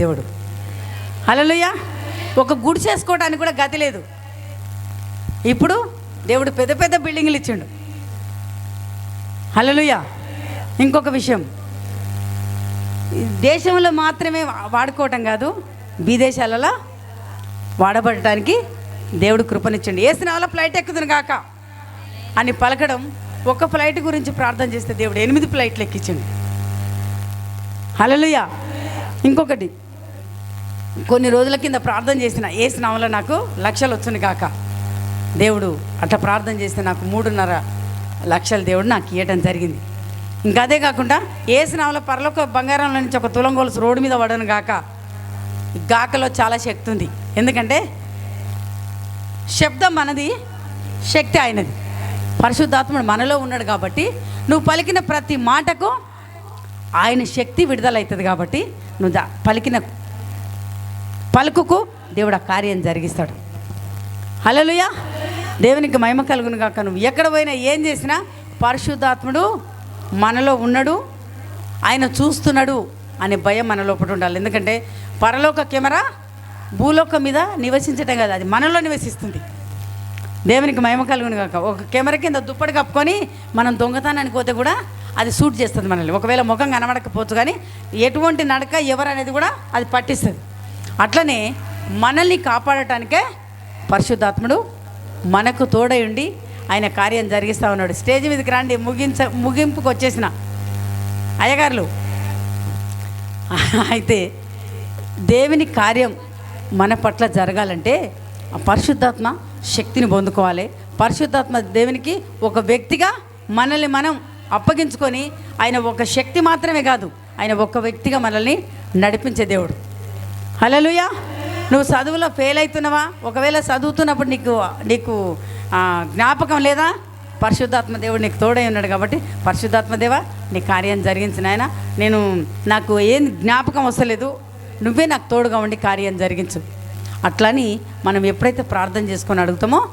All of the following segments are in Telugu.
దేవుడు? అలలుయ్య ఒక గుడి చేసుకోవడానికి కూడా గతి లేదు. ఇప్పుడు దేవుడు పెద్ద పెద్ద బిల్డింగ్లు ఇచ్చిండు. హలలుయ్యా ఇంకొక విషయం. దేశంలో మాత్రమే వాడుకోవటం కాదు విదేశాలలో వాడబడటానికి దేవుడు కృపనిచ్చండి. వేసిన వాళ్ళ ఫ్లైట్ ఎక్కుతుంది కాక అని పలకడం ఒక ఫ్లైట్ గురించి ప్రార్థన చేస్తే దేవుడు ఎనిమిది ఫ్లైట్లు ఎక్కించండి. హలలుయా ఇంకొకటి కొన్ని రోజుల కింద ప్రార్థన చేసిన ఏ స్నామంలో నాకు లక్షలు వచ్చింది కాక దేవుడు అట్లా ప్రార్థన చేస్తే నాకు మూడున్నర లక్షలు దేవుడు నాకు ఇవ్వటం జరిగింది. ఇంకా అదే కాకుండా ఏ పరలోక బంగారంలో నుంచి ఒక తులం గొలుసు రోడ్డు మీద పడను గాక గాకలో చాలా శక్తి ఉంది. ఎందుకంటే శబ్దం మనది శక్తి ఆయనది పరిశుద్ధాత్ముడు మనలో ఉన్నాడు కాబట్టి నువ్వు పలికిన ప్రతి మాటకు ఆయన శక్తి విడుదలవుతుంది కాబట్టి నువ్వు పలికిన పలుకుకు దేవుడు ఆ కార్యం జరిగిస్తాడు. హలోలుయా దేవునికి మహిమ కలుగును కాక నువ్వు ఎక్కడ పోయినా ఏం చేసినా పరిశుద్ధాత్ముడు మనలో ఉన్నాడు ఆయన చూస్తున్నాడు అనే భయం మన లోపల ఉండాలి. ఎందుకంటే పరలోక కెమెరా భూలోకం మీద నివసించటం కాదు అది మనలో నివసిస్తుంది. దేవునికి మహిమ కలుగును కాక ఒక కెమెరా కింద దుప్పటి కప్పుకొని మనం దొంగతనానికి పోతే కూడా అది సూట్ చేస్తుంది మనల్ని. ఒకవేళ ముఖం కనబడకపోవచ్చు కానీ ఎటువంటి నడక ఎవరు అనేది కూడా అది పట్టిస్తుంది. అట్లనే మనల్ని కాపాడటానికే పరిశుద్ధాత్ముడు మనకు తోడై ఉండి ఆయన కార్యం జరిగిస్తూ ఉన్నాడు. స్టేజ్ మీదకి రండి. ముగించ ముగింపుకు వచ్చేసిన అయ్యగారులు. అయితే దేవుని కార్యం మన పట్ల జరగాలంటే పరిశుద్ధాత్మ శక్తిని పొందుకోవాలి. పరిశుద్ధాత్మ దేవునికి ఒక వ్యక్తిగా మనల్ని మనం అప్పగించుకొని ఆయన ఒక శక్తి మాత్రమే కాదు ఆయన ఒక వ్యక్తిగా మనల్ని నడిపించే దేవుడు. హలలుయా నువ్వు చదువులో ఫెయిల్ అవుతున్నావా? ఒకవేళ చదువుతున్నప్పుడు నీకు నీకు జ్ఞాపకం లేదా? పరిశుద్ధాత్మ దేవుడు నీకు తోడై ఉన్నాడు కాబట్టి పరిశుద్ధాత్మ దేవా నీ కార్యం జరిగించిన ఆయన. నేను నాకు ఏం జ్ఞాపకం వస్తలేదు. నువ్వే నాకు తోడుగా ఉండి కార్యం జరిగించు. అట్లని మనం ఎప్పుడైతే ప్రార్థన చేసుకొని అడుగుతామో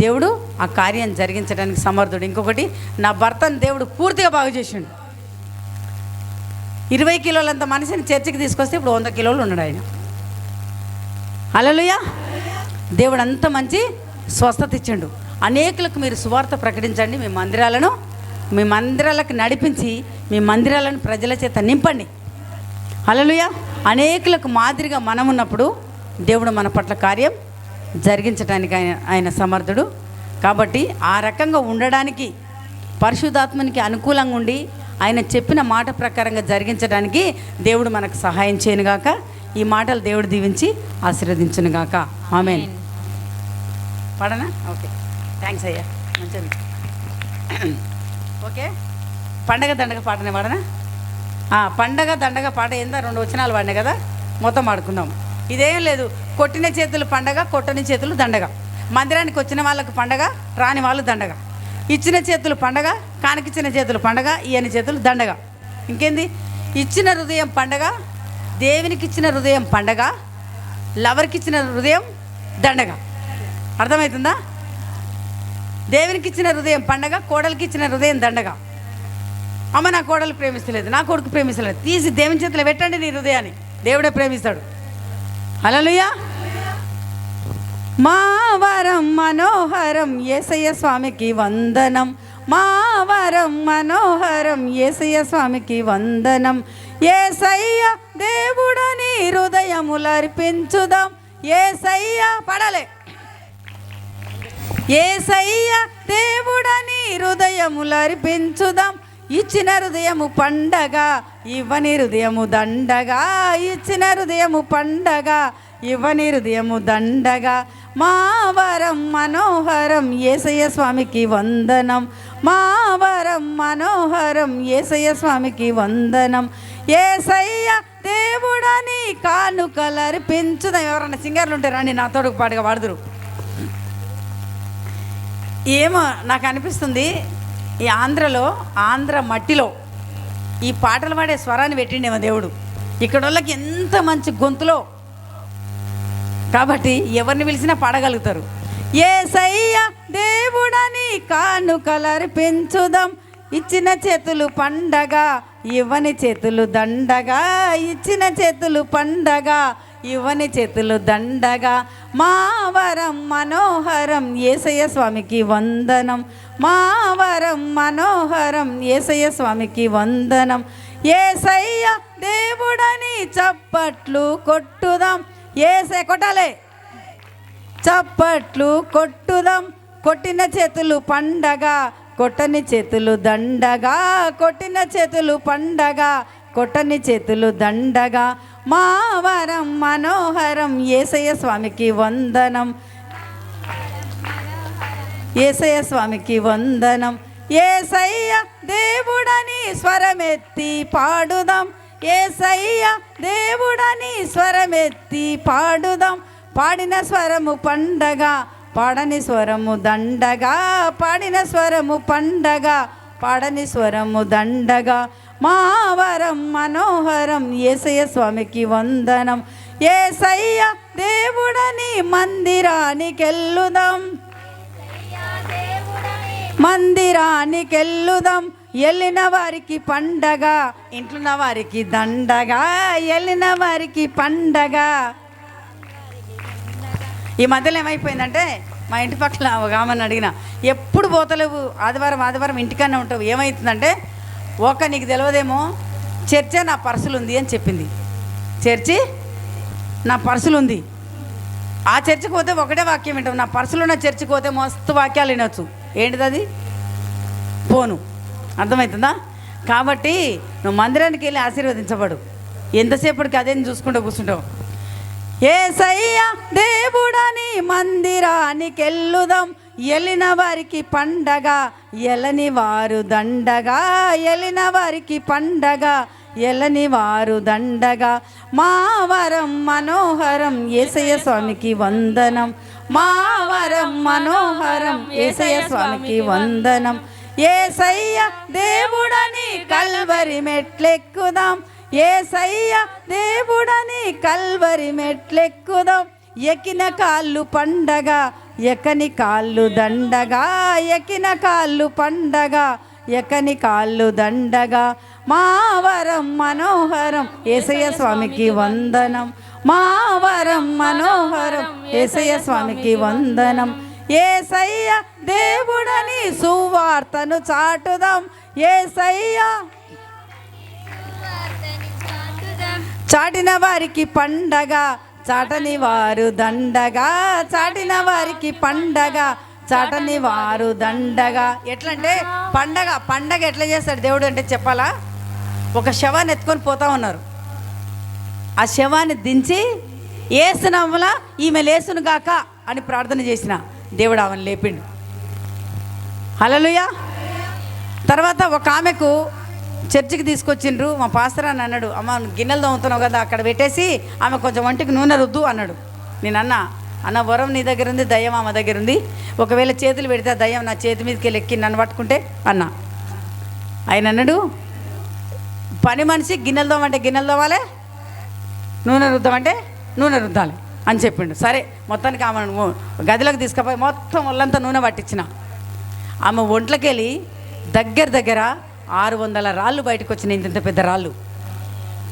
దేవుడు ఆ కార్యం జరిగించడానికి సమర్థుడు. ఇంకొకటి నా భర్తను దేవుడు పూర్తిగా బాగు చేసిండు. ఇరవై కిలోలంత మనిషిని చర్చికి తీసుకొస్తే ఇప్పుడు వంద కిలోలు ఉన్నాడు ఆయన. అలలుయా దేవుడు అంత మంచి స్వస్థత ఇచ్చిండు. అనేకులకు మీరు సువార్త ప్రకటించండి మీ మందిరాలను మీ మందిరాలకు నడిపించి మీ మందిరాలను ప్రజల చేత నింపండి. అలలుయా అనేకులకు మాదిరిగా మనం ఉన్నప్పుడు దేవుడు మన పట్ల కార్యం జరిగించడానికి ఆయన ఆయన సమర్థుడు. కాబట్టి ఆ రకంగా ఉండడానికి పరిశుద్ధాత్మనికి అనుకూలంగా ఉండి ఆయన చెప్పిన మాట ప్రకారంగా జరిగించడానికి దేవుడు మనకు సహాయం చేయనుగాక. ఈ మాటలు దేవుడు దీవించి ఆశీర్వదించునుగాక. ఆమెన్. పడనా? ఓకే. థ్యాంక్స్ అయ్యా. మంచిది. ఓకే? పండగ దండగ పాటనే వాడనా పండగ దండగ పాట ఏందా రెండు వచనాలు పాడినాయి కదా? మొత్తం ఆడుకుందాం ఇదేం లేదు. కొట్టిన చేతులు పండగ కొట్టని చేతులు దండగ. మందిరానికి వచ్చిన వాళ్ళకు పండగ రాని వాళ్ళు దండగ. ఇచ్చిన చేతులు పండగ కానికిచ్చిన చేతులు పండగ ఇయని చేతులు దండగ. ఇంకేంది? ఇచ్చిన హృదయం పండగ దేవునికి ఇచ్చిన హృదయం పండగ లవర్కి ఇచ్చిన హృదయం దండగ. అర్థమవుతుందా? దేవునికి ఇచ్చిన హృదయం పండగ కోడలికి ఇచ్చిన హృదయం దండగ. అమ్మ నా కోడలు ప్రేమిస్తలేదు నా కొడుకు ప్రేమిస్తలేదు. తీసి దేవుని చేతిలో పెట్టండి నీ హృదయాన్ని. దేవుడే ప్రేమిస్తాడు. హలోలుయా మా వరం మనోహరం ఏసయ్య స్వామికి వందనం. మా వరం మనోహరం ఏసయ్య స్వామికి వందనం. ఏసయ్య దేవుడని హృదయములర్పించుదాం. ఏసయ్య పడలే. ఏసయ్య దేవుడని హృదయములర్పించుదాం ఇచ్చిన హృదయము పండగ ఇవ్వని హృదయము దండగా. ఇచ్చిన హృదయము పండగ ఇవ్వని హృదయము దండగా. మావరం మనోహరం ఏసయ్య స్వామికి వందనం. మావరం మనోహరం ఏసయ్య స్వామికి వందనం. ఏసయ్య దేవుడని కానుకలర్పించుదాం ఎవరైనా సింగర్లు ఉంటే రండి నా తోడుకు పాటుగా పాడుదురు. ఏమో నాకు అనిపిస్తుంది ఈ ఆంధ్రలో ఆంధ్ర మట్టిలో ఈ పాటలు పాడే స్వరాన్ని పెట్టిండేమో దేవుడు. ఇక్కడ వాళ్ళకి ఎంత మంచి గొంతులో కాబట్టి ఎవరిని పిలిచినా పాడగలుగుతారు. ఏ సయ్య దేవుడని పెంచుదాం. ఇచ్చిన చేతులు పండగ ఇవ్వని చేతులు దండగా. ఇచ్చిన చేతులు పండగా ఇవ్వని చేతులు దండగా మావరం మనోహరం ఏసయ్య స్వామికి వందనం. మావరం మనోహరం ఏసయ్య స్వామికి వందనం. ఏసయ్య దేవుడని చప్పట్లు కొట్టుదాం. ఏసే కొట్టాలే. చప్పట్లు కొట్టుదాం. కొట్టిన చేతులు పండగ కొట్టని చేతులు దండగా కొట్టిన చేతులు పండగ కొట్టని చేతులు దండగా మా వరం మనోహరం ఏసయ్య స్వామికి వందనం. ఏసయ్య స్వామికి వందనం. ఏసయ్య దేవుడని స్వరమెత్తి పాడుదాం. ఏసయ్య దేవుడని స్వరమెత్తి పాడుదాం. పాడిన స్వరము పండగ పాడని స్వరము దండగా. పాడిన స్వరము పండగ పాడని స్వరము దండగా. మావరం మనోహరం ఏసయ్య స్వామికి వందనం. ఏసయ్య దేవుడని మందిరానికెల్లుదాం. మందిరానికెల్లుదాం. వెళ్ళిన వారికి పండగ ఇంట్లున్న వారికి దండగా వెళ్ళిన వారికి పండగ. ఈ మధ్యలో ఏమైపోయిందంటే మా ఇంటి పక్కల ఒక ఆమెను అడిగిన ఎప్పుడు పోతలేవు? ఆదివారం ఆదివారం ఇంటికన్నా ఉంటావు. ఏమవుతుందంటే ఒక నీకు తెలియదేమో చర్చే నా పర్సులు ఉంది అని చెప్పింది. చర్చి? నా పర్సులు ఉంది ఆ చర్చికి పోతే ఒకటే వాక్యం వింటాం. నా పర్సులో ఉన్న చర్చికి పోతే మస్తు వాక్యాలు వినొచ్చు. ఏంటిది అది పోను అర్థమవుతుందా కాబట్టి నువ్వు మందిరానికి వెళ్ళి ఆశీర్వదించబడు. ఎంతసేపటికి అదే చూసుకుంటూ కూర్చుంటావు? ఏ సయ్యా దేవుడని మందిరానికి వెళ్ళుదాం ఎలిన వారికి పండగ ఎలని వారు దండగా. ఎలిన వారికి పండగ ఎలని వారు దండగా. మావరం మనోహరం ఏసయ్య స్వామికి వందనం. మావరం మనోహరం ఏసయ్య స్వామికి వందనం. ఏసయ్య దేవుడని కల్వరి మెట్లెక్కుదాం. ఏసయ్య దేవుడని కల్వరి మెట్లెక్కుదాం. ఎక్కిన కాళ్ళు పండగ ఎక్కని కాళ్ళు దండగా ఎక్కిన కాళ్ళు పండగ ఎక్కని కాళ్ళు దండగా. మా వరం మనోహరం ఏసయ్య స్వామికి వందనం. మా వరం మనోహరం ఏసయ్య స్వామికి వందనం. ఏసయ్య దేవుడని సువార్తను చాటుదాం. ఏసయ్య చాటిన వారికి పండగ చాటని వారు దండగా చాటిన వారికి పండగ చాటని వారు దండగా. ఎట్లంటే పండగ పండగ ఎట్లా చేస్తాడు దేవుడు అంటే చెప్పాలా? ఒక శవాన్ని ఎత్తుకొని పోతా ఉన్నారు. ఆ శవాన్ని దించి ఏసునమ్మల ఈమె లేసును గాక అని ప్రార్థన చేసిన దేవుడు ఆమెను లేపిండు. హలలుయా తర్వాత ఒక ఆమెకు చర్చికి తీసుకొచ్చిండ్రు. మా పాస్టర్ అని అన్నాడు అమ్మ గిన్నెలు తోముతున్నావు కదా అక్కడ పెట్టేసి ఆమె కొంచెం వంటికి నూనె రుద్దు అన్నాడు. నేను అన్న అన్న వరం నీ దగ్గర ఉంది దయ్యం ఆమె దగ్గర ఉంది. ఒకవేళ చేతులు పెడితే దయ్యం నా చేతి మీదకి వెళ్ళి ఎక్కి నన్ను పట్టుకుంటే అన్న. ఆయన అన్నాడు పని మనిషి గిన్నెలు తోమంటే గిన్నెలు తోమాలి నూనె రుద్దామంటే నూనె రుద్దాలి అని చెప్పిండు. సరే మొత్తానికి ఆమె గదిలోకి తీసుకుపోయి మొత్తం ఒళ్ళంతా నూనె పట్టించిన. ఆమె ఒంట్లోకి వెళ్ళి దగ్గర దగ్గర ఆరు వందల రాళ్ళు బయటకు వచ్చినాయి ఇంత పెద్ద రాళ్ళు.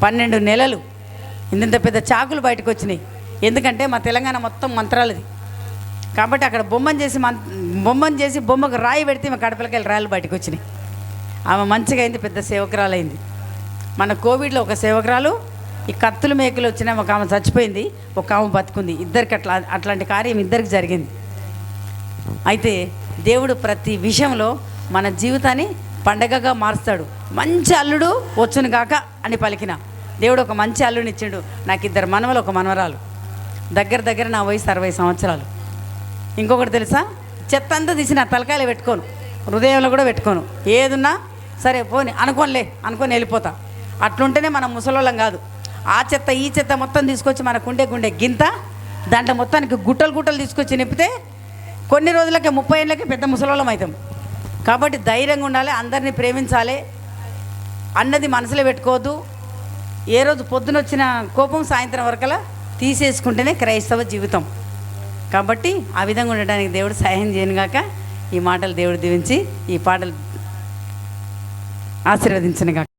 పన్నెండు నెలలు ఇంత పెద్ద చాకులు బయటకు వచ్చినాయి ఎందుకంటే మా తెలంగాణ మొత్తం మంత్రాలది. కాబట్టి అక్కడ బొమ్మను చేసి మం బొమ్మను చేసి బొమ్మకు రాయి పెడితే మా కడపలకి వెళ్ళి రాళ్ళు బయటకు వచ్చినాయి ఆమె మంచిగా అయింది పెద్ద సేవకురాలైంది. మన కోవిడ్లో ఒక సేవకురాలు ఈ కత్తులు మేకలు వచ్చిన ఒక ఆమె చచ్చిపోయింది ఒక ఆమె బతుకుంది. ఇద్దరికి అట్లా అట్లాంటి కార్యం ఇద్దరికి జరిగింది. అయితే దేవుడు ప్రతి విషయంలో మన జీవితాన్ని పండగగా మారుస్తాడు. మంచి అల్లుడు వచ్చును గాక అని పలికిన. దేవుడు ఒక మంచి అల్లుని ఇచ్చిండు. నాకు ఇద్దరు మనవలు ఒక మనవరాలు. దగ్గర దగ్గర నా వయసు అరవై సంవత్సరాలు. ఇంకొకటి తెలుసా? చెత్త అంతా తీసి నా తలకాయలు పెట్టుకోను. హృదయంలో కూడా పెట్టుకోను. ఏదున్నా సరే పోని అనుకోనిలే అనుకొని వెళ్ళిపోతా. అట్లుంటేనే మనం ముసలోళ్ళం కాదు. ఆ చెత్త ఈ చెత్త మొత్తం తీసుకొచ్చి మన గుండె గుండె గింత దాంట్లో మొత్తానికి గుట్టలు గుట్టలు తీసుకొచ్చి నింపితే కొన్ని రోజులకే ముప్పై ఏళ్ళకి పెద్ద ముసలోళ్ళం అవుతాం. కాబట్టి ధైర్యంగా ఉండాలి అందరినీ ప్రేమించాలి. అన్నది మనసులో పెట్టుకోవద్దు. ఏ రోజు పొద్దున వచ్చిన కోపం సాయంత్రం వరకలా తీసేసుకుంటేనే క్రైస్తవ జీవితం. కాబట్టి ఆ విధంగా ఉండడానికి దేవుడు సహాయం చేయనుగాక ఈ మాటలు దేవుడు దీవించి ఈ పాటలు ఆశీర్వదించనుగాక